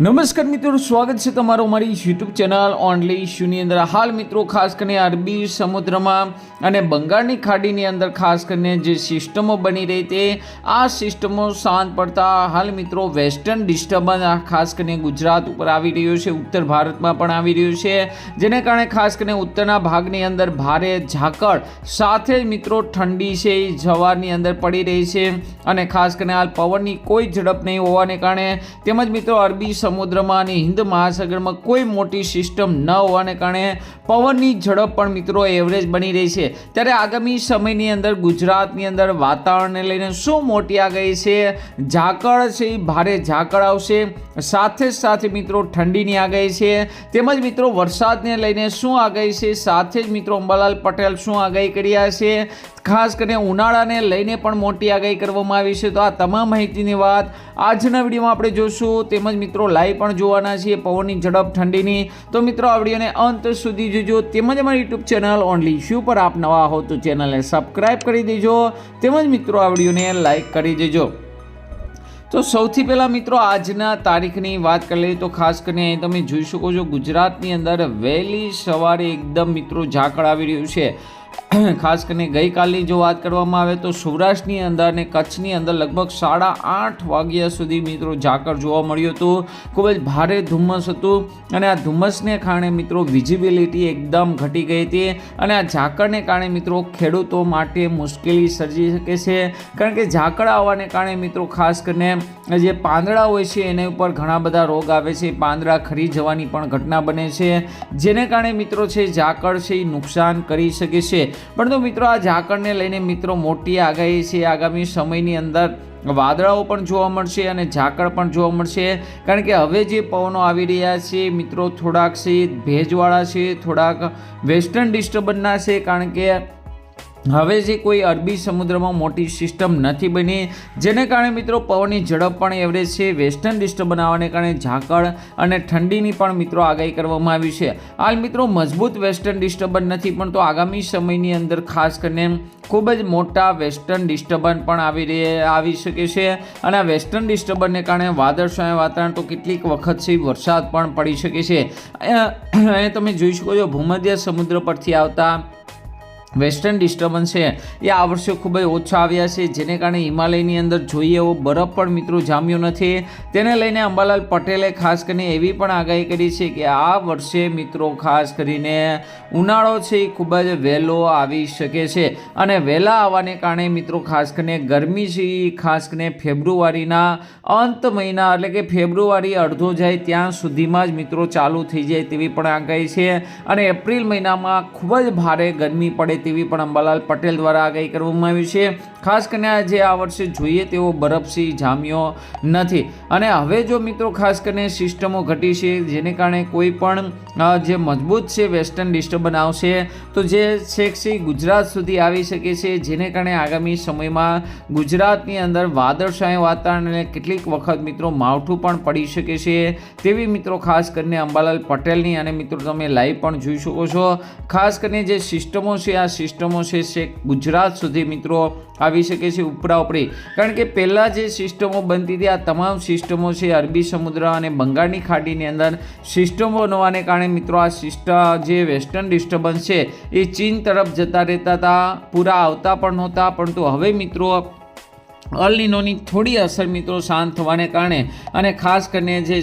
નમસ્કાર મિત્રો, સ્વાગત છે તમારું મારી યુટ્યુબ ચેનલ ઓનલી ઇશ્યુની અંદર. હાલ મિત્રો, ખાસ કરીને અરબી સમુદ્રમાં અને બંગાળની ખાડીની અંદર, ખાસ કરીને જે સિસ્ટમો બની રહી તે, આ સિસ્ટમો શાંત પડતા હાલ મિત્રો વેસ્ટર્ન ડિસ્ટર્બન્સ ખાસ કરીને ગુજરાત ઉપર આવી રહ્યું છે, ઉત્તર ભારતમાં પણ આવી રહ્યું છે. જેને કારણે ખાસ કરીને ઉત્તરના ભાગની અંદર ભારે ઝાકળ સાથે મિત્રો ઠંડી છે એ જવારની અંદર પડી રહી છે અને ખાસ કરીને હાલ પવનની કોઈ ઝડપ નહીં હોવાને કારણે તેમજ મિત્રો અરબી સમુદ્રમાં અને હિન્દ મહાસાગરમાં કોઈ મોટી સિસ્ટમ ન હોવાને કારણે પવનની ઝડપ પણ મિત્રો એવરેજ બની રહી છે. ત્યારે આગામી સમયની અંદર ગુજરાતની અંદર વાતાવરણને લઈને શું મોટી આગાહી છે? ઝાકળ છે એ ભારે ઝાકળ આવશે. સાથે જ સાથે મિત્રો ઠંડીની આગાહી છે. તેમજ મિત્રો વરસાદને લઈને શું આગાહી છે? સાથે જ મિત્રો અંબાલાલ પટેલ શું આગાહી કર્યા છે? ખાસ કરીને ઉનાળાને લઈને પણ મોટી આગાહી કરવામાં આવી છે. તો આ તમામ માહિતીની વાત આજના વિડીયોમાં આપણે જોશું. તેમજ મિત્રો લાઈવ પણ જોવાના છીએ પવનની ઝડપ ઠંડીની. તો મિત્રો, આ વિડીયોને અંત સુધી જોજો. તેમજ અમારી યુટ્યુબ ચેનલ ઓનલી શ્યુ પર આપ નવા હો તો ચેનલને સબસ્ક્રાઈબ કરી દેજો. તેમજ મિત્રો, આ વિડીયોને લાઈક કરી દેજો. તો સૌથી પહેલાં મિત્રો, આજના તારીખની વાત કરી લઈએ તો ખાસ કરીને અહીં તમે જોઈ શકો છો ગુજરાતની અંદર વહેલી સવારે એકદમ મિત્રો ઝાકળ આવી રહ્યું છે. ખાસ કરીને ગઈકાલની જો વાત કરવામાં આવે તો સૌરાષ્ટ્રની અંદર અને કચ્છની અંદર લગભગ સાડા આઠ વાગ્યા સુધી મિત્રો ઝાકળ જોવા મળ્યું હતું. ખૂબ જ ભારે ધુમ્મસ હતું અને આ ધુમ્મસને કારણે મિત્રો વિઝિબિલિટી એકદમ ઘટી ગઈ હતી અને આ ઝાકળને કારણે મિત્રો ખેડૂતો માટે મુશ્કેલી સર્જી શકે છે. કારણ કે ઝાકળ આવવાને કારણે મિત્રો ખાસ કરીને જે પાંદડા હોય છે એના ઉપર ઘણા બધા રોગ આવે છે. પાંદડા ખરી જવાની પણ ઘટના બને છે. જેને કારણે મિત્રો છે ઝાકળ છે એ નુકસાન કરી શકે છે. પરંતુ મિત્રો આ ઝાકળને લઈને મિત્રો મોટી આગાહી છે. આગામી સમયની અંદર વાદળાઓ પણ જોવા મળશે અને ઝાકળ પણ જોવા મળશે. કારણ કે હવે જે પવનો આવી રહ્યા છે, મિત્રો થોડાક છે, ભેજવાળા છે, થોડાક વેસ્ટર્ન ડિસ્ટર્બન્સના છે. કારણ કે હવે જે કોઈ અરબી સમુદ્રમાં મોટી સિસ્ટમ નથી બની, જેને કારણે મિત્રો પવનની ઝડપ પણ એવરેજ છે, વેસ્ટર્ન ડિસ્ટર્બ આવવાને કારણે ઝાકળ અને ઠંડીની પણ મિત્રો આગાહી કરવામાં આવી છે. હાલ મિત્રો મજબૂત વેસ્ટર્ન ડિસ્ટર્બન્સ નથી પણ તો આગામી સમયની અંદર ખાસ કરીને ખૂબ જ મોટા વેસ્ટર્ન ડિસ્ટર્બન્સ પણ આવી રહે, આવી શકે છે. અને આ વેસ્ટર્ન ડિસ્ટર્બન્સને કારણે વાદળછાયા વાતાવરણ તો કેટલીક વખત છે, વરસાદ પણ પડી શકે છે. અહીંયા તમે જોઈ શકો છો ભૂમધ્ય સમુદ્ર પરથી આવતા વેસ્ટર્ન ડિસ્ટર્બન્સ છે. એ આ વર્ષે ખૂબ જ ઓછા આવ્યા છે. જેને કારણે હિમાલયની અંદર જોઈએ એવો બરફ પણ મિત્રો જામ્યો નથી. તેને લઈને અંબાલાલ પટેલે ખાસ કરીને એવી પણ આગાહી કરી છે કે આ વર્ષે મિત્રો ખાસ કરીને ઉનાળો છે એ ખૂબ જ વહેલો આવી શકે છે. અને વહેલા આવવાને કારણે મિત્રો ખાસ કરીને ગરમી છે એ ખાસ કરીને ફેબ્રુઆરીના અંત મહિના એટલે કે ફેબ્રુઆરી અડધો જાય ત્યાં સુધીમાં જ મિત્રો ચાલુ થઈ જાય તેવી પણ આગાહી છે. અને એપ્રિલ મહિનામાં ખૂબ જ ભારે ગરમી પડે તેવી પણ અંબાલાલ પટેલ દ્વારા આગાહી કરવામાં આવી છે. ખાસ કરીને જે આ વર્ષે જોઈએ તેવો બરફસી જામ્યો નથી. અને હવે જો મિત્રો ખાસ કરીને સિસ્ટમો ઘટી છે, જેને કારણે કોઈ પણ જે મજબૂત છે વેસ્ટર્ન ડિસ્ટર્બન આવશે, તો જે છે ગુજરાત સુધી આવી શકે છે, જેને કારણે આગામી સમયમાં ગુજરાતની અંદર વાદળછાયું વાતાવરણ અને કેટલીક વખત મિત્રો માવઠું પણ પડી શકે છે. તેવી મિત્રો ખાસ કરીને અંબાલાલ પટેલની અને મિત્રો તમે લાઈવ પણ જોઈ શકો છો. ખાસ કરીને જે સિસ્ટમો છે, આ સિસ્ટમો છે ગુજરાત સુધી મિત્રો આવી શકે છે ઉપરા ઉપરી. કારણ કે પહેલાં જે સિસ્ટમો બનતી હતી, આ તમામ સિસ્ટમો છે અરબી સમુદ્ર અને બંગાળની ખાડીની અંદર. સિસ્ટમો બનવાને કારણે મિત્રો આ સિસ્ટમ જે વેસ્ટર્ન ડિસ્ટર્બન્સ છે, એ ચીન તરફ જતા રહેતા હતા, પૂરા આવતા પણ નહોતા, પરંતુ હવે મિત્રો અલનીનોની થોડી અસર મિત્રો શાંત થવાને કારણે અને ખાસ કરીને જે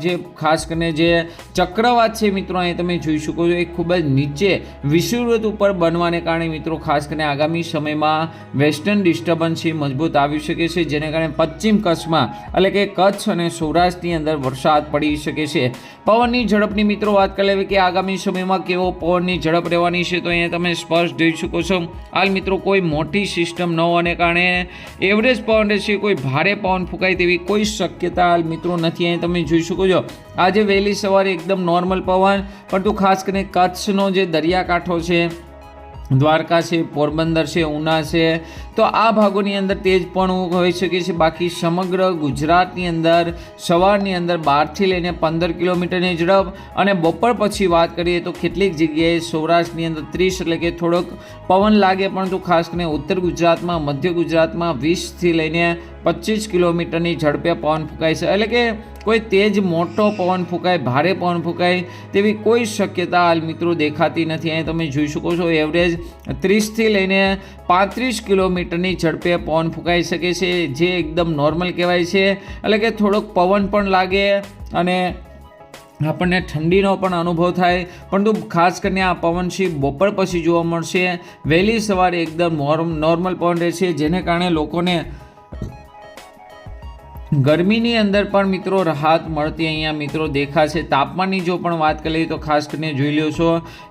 જે ખાસ કરીને જે ચક્રવાત છે મિત્રો, અહીં તમે જોઈ શકો છો, એ ખૂબ જ નીચે વિષુવવૃત્ત ઉપર બનવાને કારણે મિત્રો, ખાસ કરીને આગામી સમયમાં વેસ્ટર્ન ડિસ્ટર્બન્સ છે મજબૂત આવી શકે છે, જેને કારણે પશ્ચિમ કચ્છમાં એટલે કે કચ્છ અને સૌરાષ્ટ્રની અંદર વરસાદ પડી શકે છે. પવનની ઝડપની મિત્રો, વાત કરી લેવી કે આગામી સમયમાં કેવો પવનની ઝડપ રહેવાની છે, તો અહીંયા તમે સ્પષ્ટ જોઈ શકો છો. હાલ મિત્રો, કોઈ મોટી સિસ્ટમ ન હોવાને કારણે એવરેજ પવન રહેશે, કોઈ ભારે પવન ફૂંકાય તેવી કોઈ શક્યતા હાલ મિત્રો નથી. અહીં તમે જોઈ શકો છો, આજે વહેલી સવારે એકદમ નોર્મલ પવન, પરંતુ ખાસ કરીને કચ્છનો જે દરિયાકાંઠો છે દ્વારકા છે, પોરબંદર છે, ઉના છે, તો આ ભાગોની અંદર તેજ પણ હોઈ શકે છે. બાકી સમગ્ર ગુજરાતની અંદર, સવારની અંદર બારથી લઈને પંદર કિલોમીટરની ઝડપ અને બપોર પછી વાત કરીએ તો કેટલીક જગ્યાએ સૌરાષ્ટ્રની અંદર ત્રીસ એટલે કે થોડોક પવન લાગે, પરંતુ ખાસ કરીને ઉત્તર ગુજરાતમાં, મધ્ય ગુજરાતમાં વીસથી લઈને પચીસ કિલોમીટરની ઝડપે પવન ફૂંકાય છે. એટલે કે કોઈ તેજ મોટો પવન ફૂંકાય, ભારે પવન ફૂંકાય તેવી કોઈ શક્યતા હાલ મિત્રો દેખાતી નથી. અહીં તમે જોઈ શકો છો એવરેજ ત્રીસથી લઈને પાંત્રીસ કિલોમીટરની ઝડપે પવન ફૂંકાઈ શકે છે, જે એકદમ નોર્મલ કહેવાય છે. એટલે કે થોડોક પવન પણ લાગે અને આપણને ઠંડીનો પણ અનુભવ થાય. પરંતુ ખાસ કરીને આ પવનશી બપોર પછી જોવા મળશે. વહેલી સવારે એકદમ નોર્મલ પવન રહેશે, જેને કારણે લોકોને ગરમીની અંદર પણ મિત્રો રાહત મળતી અહીંયા મિત્રો દેખાશે. તાપમાનની જો પણ વાત કરીએ તો ખાસ કરીને જોઈ લ્યો છો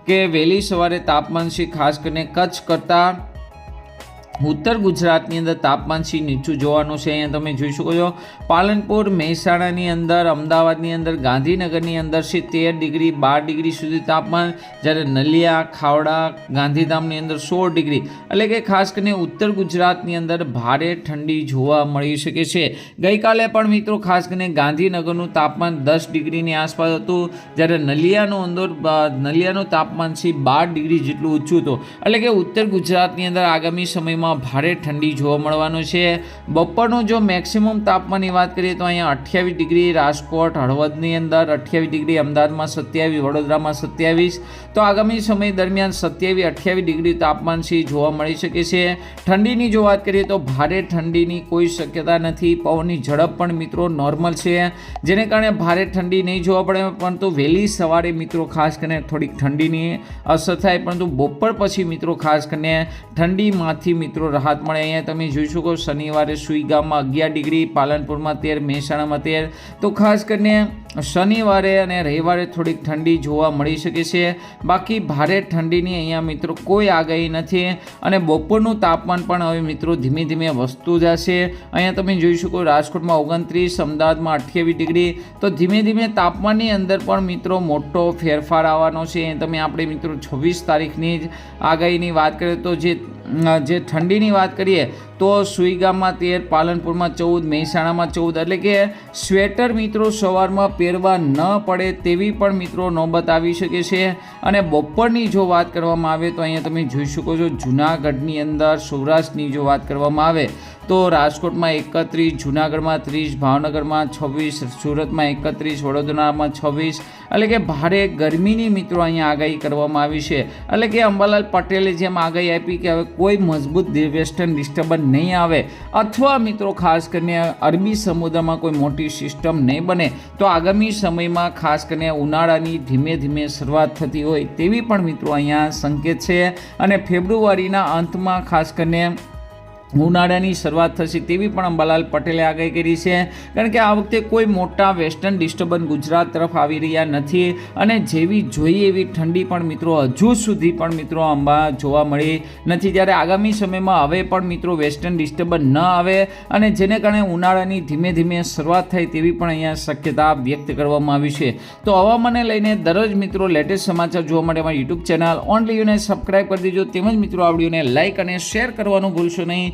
કે વહેલી સવારે તાપમાન છે ખાસ કરીને કચ્છ કરતાં ઉત્તર ગુજરાતની અંદર તાપમાન સી નીચું જોવાનું છે અહીંયા તમે જોઈ શકો છો. પાલનપુર, મહેસાણાની અંદર, અમદાવાદની અંદર, ગાંધીનગરની અંદર છે તેર ડિગ્રી, બાર ડિગ્રી સુધી તાપમાન. જ્યારે નલિયા, ખાવડા, ગાંધીધામની અંદર સોળ ડિગ્રી. એટલે કે ખાસ કરીને ઉત્તર ગુજરાતની અંદર ભારે ઠંડી જોવા મળી શકે છે. ગઈકાલે પણ મિત્રો ખાસ કરીને ગાંધીનગરનું તાપમાન દસ ડિગ્રીની આસપાસ હતું. જ્યારે નલિયાનું અંદર નલિયાનું તાપમાન છે બાર ડિગ્રી જેટલું ઊંચું હતું. એટલે કે ઉત્તર ગુજરાતની અંદર આગામી સમયમાં જિલ્લામાં ભારે ઠંડી જોવા મળવાનું છે. બપોરનું જો મેક્સિમમ તાપમાનની વાત કરીએ તો અહીંયા અઠ્યાવીસ ડિગ્રી રાજકોટ, હળવદની અંદર અઠ્યાવીસ ડિગ્રી, અમદાવાદમાં સત્યાવીસ, વડોદરામાં સત્યાવીસ. તો આગામી સમય દરમિયાન સત્યાવીસ, અઠ્યાવીસ ડિગ્રી તાપમાન છે જોવા મળી શકે છે. ઠંડીની જો વાત કરીએ તો ભારે ઠંડીની કોઈ શક્યતા નથી. પવનની ઝડપ પણ મિત્રો નોર્મલ છે. જેને કારણે ભારે ઠંડી નહીં જોવા પડે, પરંતુ વહેલી સવારે મિત્રો ખાસ કરીને થોડીક ઠંડીની અસર થાય, પરંતુ બપોર પછી મિત્રો ખાસ કરીને ઠંડીમાંથી મિત્રો રાહત મળે. અહીંયા તમે જોઈ શકો, શનિવારે સુઈગામમાં અગિયાર ડિગ્રી, પાલનપુરમાં તેર, મહેસાણામાં તેર. તો ખાસ કરીને શનિવારે અને રવિવારે થોડીક ઠંડી જોવા મળી શકે છે. બાકી ભારે ઠંડીની અહીંયા મિત્રો કોઈ આગાહી નથી અને બપોરનું તાપમાન પણ હવે મિત્રો ધીમે ધીમે વસ્તુ જશે. અહીંયા તમે જોઈ શકો રાજકોટમાં ઓગણત્રીસ, અમદાવાદમાં અઠ્યાવીસ ડિગ્રી. તો ધીમે ધીમે તાપમાનની અંદર પણ મિત્રો મોટો ફેરફાર આવવાનો છે. તમે આપણે મિત્રો છવ્વીસ તારીખની જ આગાહીની વાત કરીએ તો જે જે ઠંડીની વાત કરીએ તો સુઈગામમાં તેર, પાલનપુરમાં ચૌદ, મહેસાણામાં ચૌદ. એટલે કે સ્વેટર મિત્રો સવારમાં પહેરવા ન પડે તેવી પણ મિત્રો નોબત આવી શકે છે. અને બપોરની જો વાત કરવામાં આવે તો અહીંયા તમે જોઈ શકો છો, જૂનાગઢની અંદર સૌરાષ્ટ્રની જો વાત કરવામાં આવે તો રાજકોટમાં એકત્રીસ, જૂનાગઢમાં ત્રીસ, ભાવનગરમાં છવ્વીસ, સુરતમાં એકત્રીસ, વડોદરામાં છવ્વીસ. એટલે કે ભારે ગરમીની મિત્રો અહીંયા આગાહી કરવામાં આવી છે. એટલે કે અંબાલાલ પટેલે જેમ આગાહી આપી કે હવે કોઈ મજબૂત વેસ્ટર્ન ડિસ્ટર્બન્સ નહીં આવે, અથવા મિત્રો ખાસ કરીને અરબી સમુદ્રમાં કોઈ મોટી સિસ્ટમ નહીં બને, તો આગામી સમયમાં ખાસ કરીને ઉનાળાની ધીમે ધીમે શરૂઆત થતી હોય તેવી પણ મિત્રો અહીંયા સંકેત છે. અને ફેબ્રુઆરીના અંતમાં ખાસ કરીને ઉનાળાની શરૂઆત થશે તેવી પણ અંબાલાલ પટેલે આગાહી કરી છે. કારણ કે આ વખતે કોઈ મોટા વેસ્ટર્ન ડિસ્ટર્બન્સ ગુજરાત તરફ આવી રહ્યા નથી અને જેવી જોઈએ એવી ઠંડી પણ મિત્રો હજુ સુધી પણ મિત્રો અંબા જોવા મળી નથી. જ્યારે આગામી સમયમાં હવે પણ મિત્રો વેસ્ટર્ન ડિસ્ટર્બન્સ ન આવે અને જેને કારણે ઉનાળાની ધીમે ધીમે શરૂઆત થાય તેવી પણ અહીંયા શક્યતા વ્યક્ત કરવામાં આવી છે. તો હવામાનને લઈને દરરોજ મિત્રો લેટેસ્ટ સમાચાર જોવા માટે અમારી યુટ્યુબ ચેનલ ઓનલી યુને સબસ્ક્રાઈબ કરી દેજો. તેમજ મિત્રો આ વિડીયોને લાઇક અને શેર કરવાનું ભૂલશો નહીં.